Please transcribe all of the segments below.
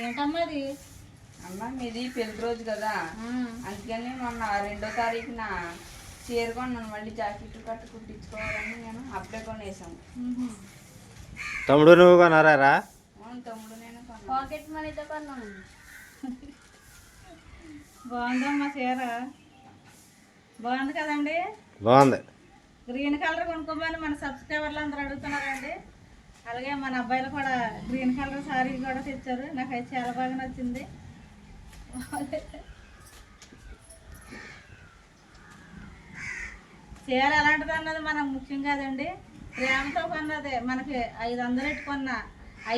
ఏంటమ్మా అది? అమ్మ మీది పెళ్ళి రోజు కదా. అందుకని మొన్న రెండో తారీఖున చీర కొన్నాను మళ్ళీ జాకెట్ కట్టు కుట్టించుకోవాలని నేను అప్పుడే కొనేసాం మ్హూ. తమ్ముడు నువ్వు అవును తమ్ముడు నేను కొన్నాను. పాకెట్ మనీతో కొన్నాం బాగుందమ్మా చీర. బాగుంది కదండి? బాగుంది. గ్రీన్ కలర్ కొనుక్కోమని మన సబ్స్క్రైబర్లు అందరూ అడుగుతున్నారండి. అలాగే మన అబ్బాయిలు కూడా గ్రీన్ కలర్ శారీ కూడా తెచ్చారు. నాకైతే చాలా బాగా నచ్చింది. చీర ఎలాంటిది అన్నది మనకు ముఖ్యం కాదండి. ప్రేమతో కొన్నది. మనకి ఐదు వందలు పెట్టుకున్న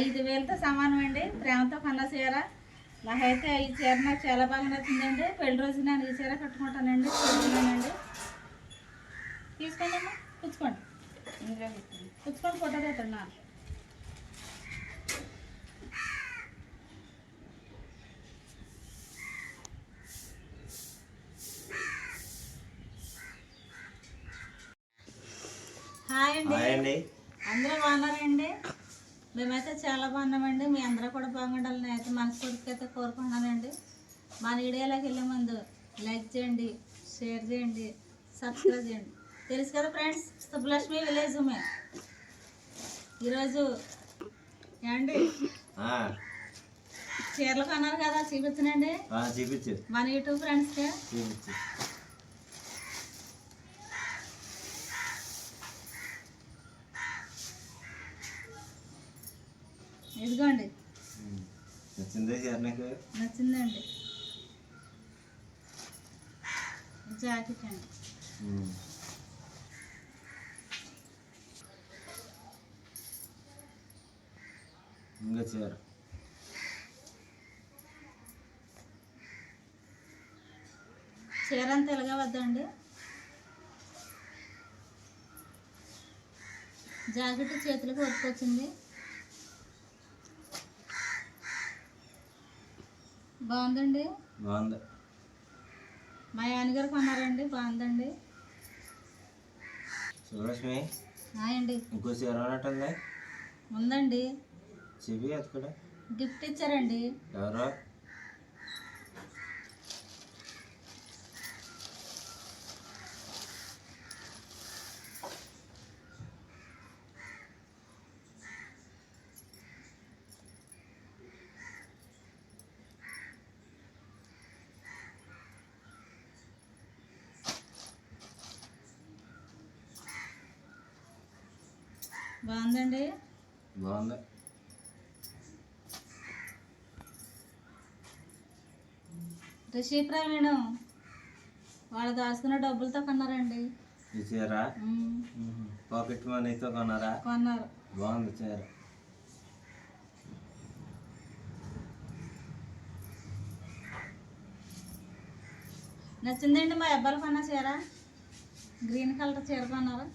ఐదు వేలతో సమానం అండి. ప్రేమతో కొన్న చీర. నాకైతే ఈ చీర నాకు చాలా బాగా నచ్చిందండి. పెళ్ళి రోజు నేను ఈ చీర కట్టుకుంటానండి. చూస్తున్నానండి తీసుకోండి అమ్మా. పుచ్చుకోండి ఇందులో ఫోటో పెట్టండి నా హాయ్ అండి అండి అందరూ బాగున్నారండి మేమైతే చాలా బాగున్నామండి. మీ అందరూ కూడా బాగుండాలని అయితే మనస్ఫూర్తిగా అయితే కోరుకుంటున్నానండి. మన వీడియోలోకి వెళ్ళే ముందు లైక్ చేయండి షేర్ చేయండి సబ్స్క్రైబ్ చేయండి. తెలుసు కదా ఫ్రెండ్స్ సుబ్బలక్ష్మి విలేజ్ ఉమె. ఈరోజు ఏమండి చీరలు కొన్నారు కదా చూపించనండి. చూపించు. మన యూట్యూబ్ ఫ్రెండ్స్కి. చూపించు. ఇదిగోండి. నచ్చిందే నీకు? నచ్చిందండి. జాకెట్ అండి. ఇంకా చీర చీర అంతా ఇలాగే వద్దండి జాకెట్ చేతులకు వర్కొచ్చింది బాగుందండి? బాగుంది. మా ఆయనగారు కొన్నారండి బాగుందండి. సులక్ష్మి అండి ఇంకో చీర ఉన్నట్టుంది ఉందండి. చెవి అది కూడా. గిఫ్ట్ ఇచ్చారండి. ఎవరో? బాగుందండి? బాగుంది. రిషి ప్రవీణ్ వాళ్ళు దాచుకున్న డబ్బులతో కొన్నారండి. ఈ చీర పాకెట్ మనీతో కొన్నారా? కొన్నారు. బాగుంది చీర నచ్చిందండి మా అబ్బాయిలు కొన్న చీర? గ్రీన్ కలర్ చీర కొన్నారు.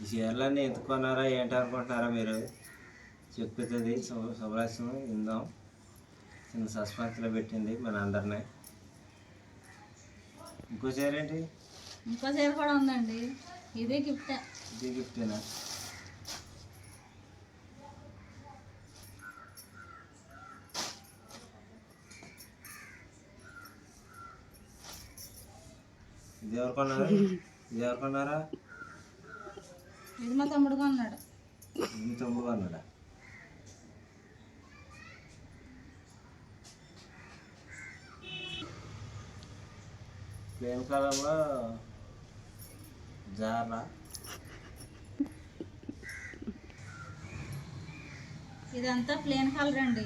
ఈ చీరలన్నీ ఎందుకు కొన్నారా ఏంటి అనుకుంటున్నారా మీరు చెప్పుతుంది శుభలక్ష్మి ఇందాం చిన్న సస్పెన్స్లో పెట్టింది మన అందరినీ. ఇంకో చీర ఏంటి? ఇంకో చీర కూడా ఉందండి. ఇదే గిఫ్ట్. ఇది గిఫ్టేనా? ఇది ఎవరు కొన్నారు? ఇది ఎవరు కొన్నారా? ఇది మా తమ్ముడు కొన్నాడు ఇది తమ్ముడు కొన్నాడా ప్లేన్ కలర్లో జారా? ఇదంతా ప్లేన్ కలర్ అండి.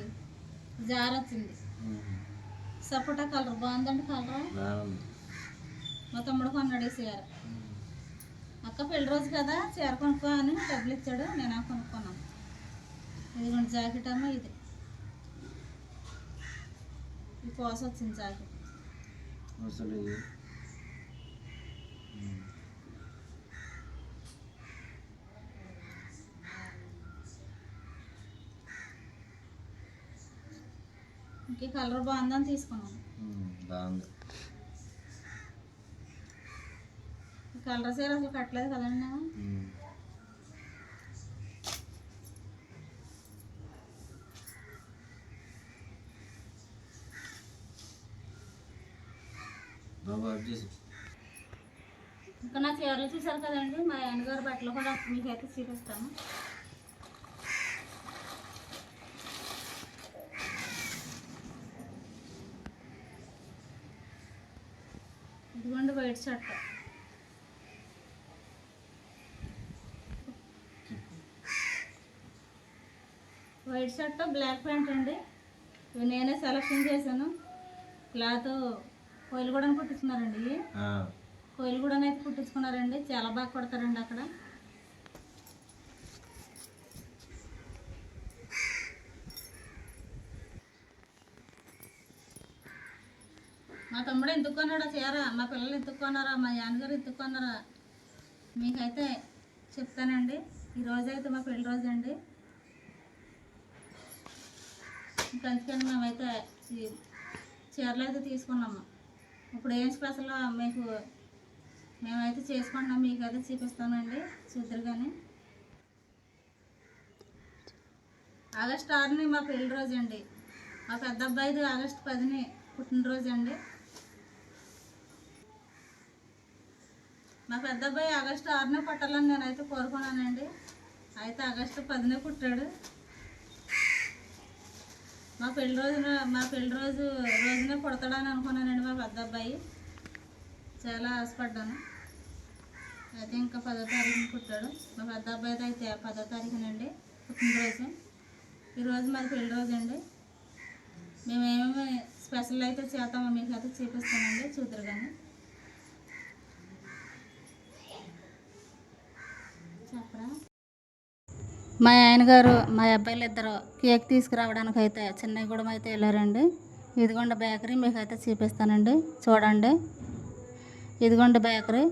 జార్ వచ్చింది. సపోటా కలర్. బాగుందండి కలర్? మా తమ్ముడు కొన్నాడు ఈ అక్క పెళ్ళి రోజు కదా చీర కొనుక్కో అని డబ్బులు ఇచ్చాడు నేను కొనుక్కున్నాను ఇదిగోండి జాకెట్ అమ్మ ఇది. ఈ పోస వచ్చింది జాకెట్. ఇది ఇంక కలర్ బాగుందని తీసుకున్నాను బాగుంది. కలర్ సీర అసలు కట్టలేదు కదండి నేను ఇంకా నా చీరలు చూసారు కదండి మా ఆయనగారు బట్టలు కూడా మీకైతే చూపిస్తాను. ఇదిగోండి white shirt. White shirt black pant అండి. ఇవి నేనే సెలెక్షన్ చేశాను. క్లాత్ కోయిలు కూడా కుట్టించుకున్నారండి ఇవి. ఆ, కోయిలు కూడా అయితే కుట్టించుకున్నారండి. చాలా బాగా కొడతారండి అక్కడ. మా తమ్ముడు ఎందుకు కొన్నాడా చీర మా పిల్లలు ఎందుకు కొన్నారా? మా నాన్నగారు ఎందుకు కొన్నారా? మీకైతే చెప్తానండి. ఈ రోజు అయితే మా పెళ్ళి రోజు అండి ఇంకా అందుకని మేమైతే ఈ చీరలు అయితే తీసుకున్నాము. ఇప్పుడు ఏం స్పెషల్ మీకు? మేమైతే చేసుకుంటున్నాం మీకు అయితే చూపిస్తానండి చూద్దరు కానీ. ఆగస్ట్ ఆరుని మా పెళ్ళి రోజు అండి. మా పెద్ద అబ్బాయిది ఆగస్ట్ పదిని పుట్టినరోజు అండి. మా పెద్ద అబ్బాయి ఆగస్టు ఆరునే పుట్టాలని నేనైతే కోరుకున్నానండి. అయితే ఆగస్టు పదినే పుట్టాడు. మా పెళ్ళి రోజున మా పెళ్ళి రోజు రోజునే పుడతాడని అనుకున్నానండి మా పెద్ద అబ్బాయి చాలా ఆశపడ్డాను. అయితే ఇంకా పదో తారీఖున పుట్టాడు. మా పెద్ద అబ్బాయి అయితే పదో తారీఖునండి పుట్టినరోజు. ఈరోజు మాది పెళ్ళి రోజు అండి మేము ఏమేమి స్పెషల్ అయితే చేస్తామో మీకు అయితే చూపిస్తామండి చూద్దరు కానీ. చెప్పరా? మా ఆయన గారు మా అబ్బాయిలు ఇద్దరు కేక్ తీసుకురావడానికి అయితే చెన్నైగూడెం అయితే వెళ్ళారండి. ఇదిగోండి బేకరీ మీకు అయితే చూపిస్తానండి. చూడండి. ఇదిగోండి బేకరీ.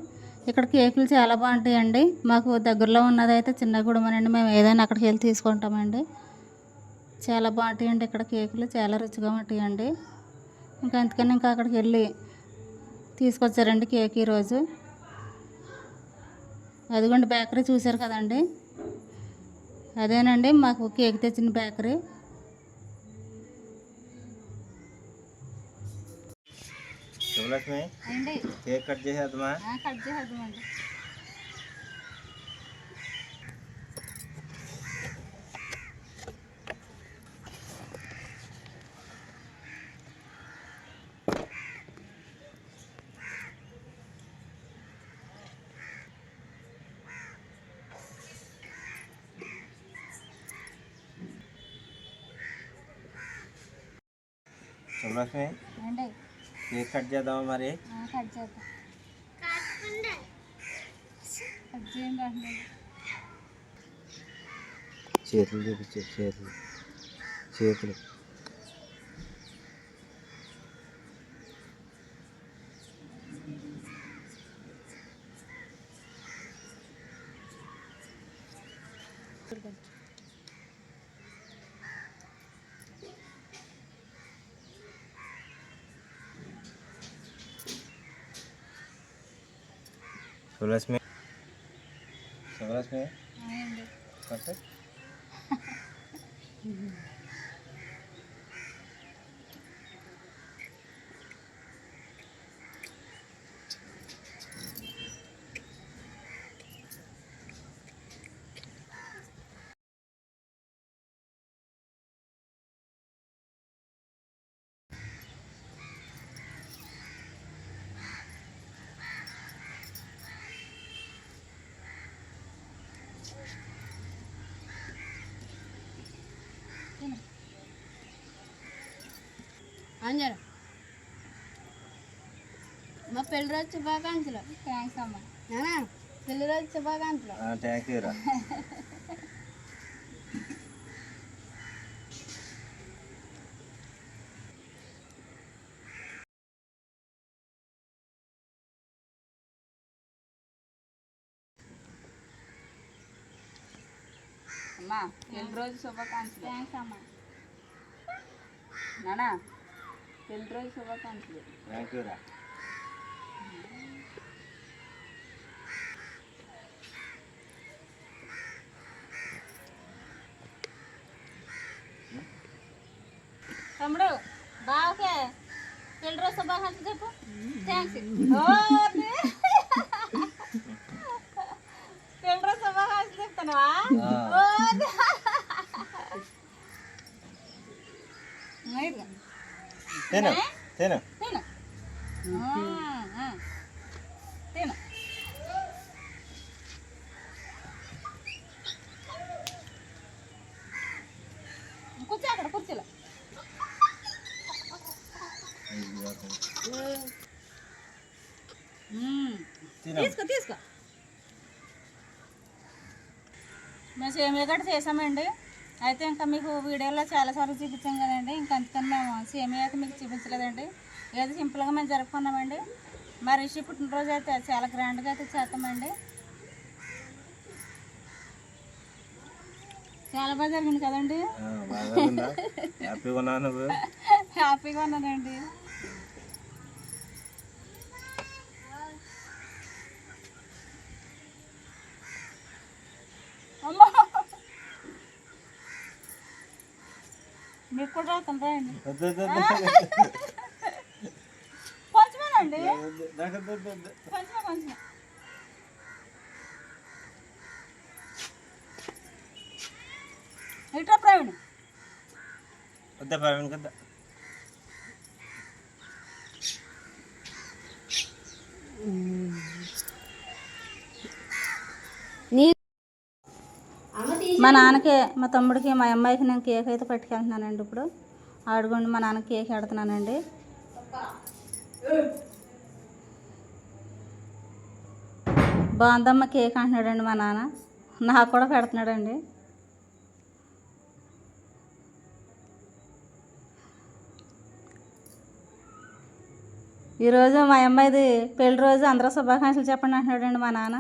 ఇక్కడ కేకులు చాలా బాగుంటాయండి. మాకు దగ్గరలో ఉన్నదైతే చిన్నగూడెం అనండి మేము ఏదైనా అక్కడికి వెళ్ళి తీసుకుంటామండి. చాలా బాగుంటాయండి ఇక్కడ కేకులు. చాలా రుచిగా ఉంటాయండి. ఇంకా అందుకని ఇంకా అక్కడికి వెళ్ళి తీసుకొచ్చారండి కేక్ ఈరోజు. అదిగోండి బేకరీ చూశారు కదండి. అదేనండి మాకు కేక్ తెచ్చిన బేకరీ. శుభలక్ష్మి అండి కేక్ కట్ చేసేద్దామా? కట్ చేద్దామండి శుభలక్ష్మి అండి కేక్ కట్ చేద్దామా మరి? కట్ చేద్దాం. చేతులు చూపించే చేతులు. చేతులు. శుభలక్ష్మి శుభలక్ష్మి అండి కట్టు అంజరు మా పెళ్ళి రోజు శుభాకాంక్షలు. థ్యాంక్స్ అమ్మ. నానా పెళ్ళి రోజు శుభాకాంక్షలు. థ్యాంక్ యూ రా. అమ్మా పెళ్ళి రోజు శుభాకాంక్షలు. థ్యాంక్స్ అమ్మ. నానా పెళ్ళి రోజు శుభాకాంక్షలు. థ్యాంక్ యూ రా. తమ్ముడు బావకే పెళ్ళి రోజు శుభాకాంక్షలు చెప్పు. థ్యాంక్స్ పెళ్ళి రోజు శుభాకాంక్షలు చెప్తానవా ఆ. తిను తిను తిను ఆ, ఆ. తిను కూర్చో అక్కడ కుర్చీలో మ్మ్. తిను తీసుకో తీసుకో మేము సేమియా గట్ట చేసామండి అయితే ఇంకా మీకు వీడియోలో చాలాసార్లు చూపించాం కదండి. ఇంకా అందుకని మేము సేమియాకి మీకు చూపించలేదండి. ఏదో సింపుల్గా మేము జరుపుకున్నామండి. మా రిషి పుట్టినరోజు అయితే చాలా గ్రాండ్గా అయితే చేస్తామండి. చాలా బాగా జరిగింది కదండి. హ్యాపీగా ఉన్నానండి అమ్మా మీకు కూడా రాకుండా అండి వద్దు, వద్దు, వద్దు. కొంచెమేనండి వద్దు, నాకు ఇట్రా ప్రవీణ్? వద్దా ప్రవీణ్ మా నాన్నకి మా తమ్ముడికి మా అమ్మాయికి నేను కేక్ అయితే పట్టుకెళ్తున్నానండి ఇప్పుడు. ఆడుకోండి మా నాన్న కేక్ ఆడుతున్నానండి. బాగుందమ్మ కేక్ అంటున్నాడండి మా నాన్న. నాకు కూడా పెడుతున్నాడండి. ఈరోజు మా అమ్మాయిది పెళ్ళి రోజు అందరూ శుభాకాంక్షలు చెప్పండి అంటున్నాడండి మా నాన్న.